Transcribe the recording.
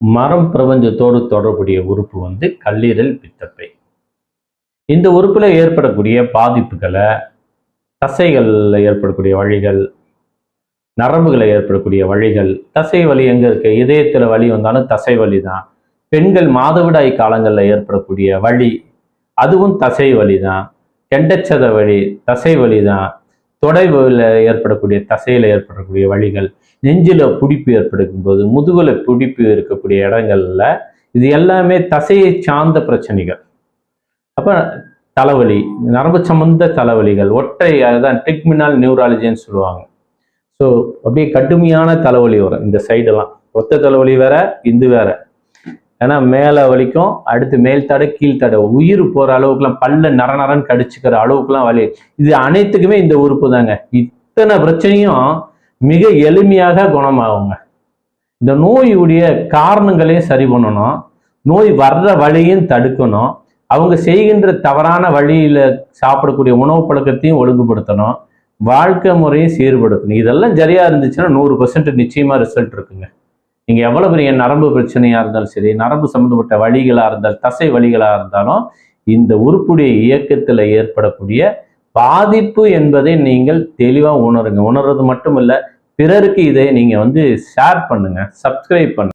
மரம் பிரபஞ்சத்தோடு தொடர்புடைய உறுப்பு வந்து கல்லீரல் பித்தப்பை. இந்த உறுப்பில் ஏற்படக்கூடிய பாதிப்புகளை தசைகளில் ஏற்படக்கூடிய வழிகள் நரம்புகளை ஏற்படக்கூடிய வழிகள் தசை வலி எங்கே இருக்கு? இதயத்தில் வலி வந்தாலும் தசை வலி தான். பெண்கள் மாதவிடாய் காலங்களில் ஏற்படக்கூடிய வழி அதுவும் தசை வலி தான். கெண்டச்சத வழி தசை வலி தான். தொடைவில் ஏற்படக்கூடிய தசையில் ஏற்படக்கூடிய வழிகள் நெஞ்சில் பிடிப்பு ஏற்படுக்கும் போது முதுகுல பிடிப்பு இருக்கக்கூடிய இடங்கள்ல இது எல்லாமே தசையை சார்ந்த பிரச்சனைகள். அப்போ தலைவலி நரம்பு சம்பந்த தலைவலிகள் ஒற்றை அதுதான் ட்ரிக்மினால் நியூராலஜின்னு சொல்லுவாங்க. ஸோ அப்படியே கடுமையான தலைவலி வரும் இந்த சைடெல்லாம் ஒத்த தலைவலி வேற இது வேற. ஏன்னா மேலே வலிக்கும் அடுத்து மேல் தடை கீழ் தடை. உயிர் போகிற அளவுக்குலாம் பல்ல நர நரன்னு கடிச்சுக்கிற அளவுக்குலாம் வலி. இது அனைத்துக்குமே இந்த உறுப்பு தாங்க. இத்தனை பிரச்சனையும் மிக எளிமையாக குணமாகுங்க. இந்த நோயுடைய காரணங்களையும் சரி பண்ணணும். நோய் வர்ற வழியும் தடுக்கணும். அவங்க செய்கின்ற தவறான வழியில சாப்பிடக்கூடிய உணவு பழக்கத்தையும் ஒழுங்குபடுத்தணும். வாழ்க்கை முறையும் சீர்படுத்தணும். இதெல்லாம் சரியா இருந்துச்சுன்னா நூறு பர்சன்ட் நிச்சயமா ரிசல்ட் இருக்குங்க. நீங்க எவ்வளவு பெரிய நரம்பு பிரச்சனையா இருந்தாலும் சரி நரம்பு சம்பந்தப்பட்ட வழிகளா இருந்தாலும் தசை வழிகளா இருந்தாலும் இந்த உறுப்புடைய இயக்கத்துல ஏற்படக்கூடிய பாதிப்பு என்பதை நீங்கள் தெளிவா உணருங்க. உணர்றது மட்டும் இல்ல பிறருக்கு இதை நீங்க வந்து ஷேர் பண்ணுங்க சப்ஸ்கிரைப் பண்ணுங்க.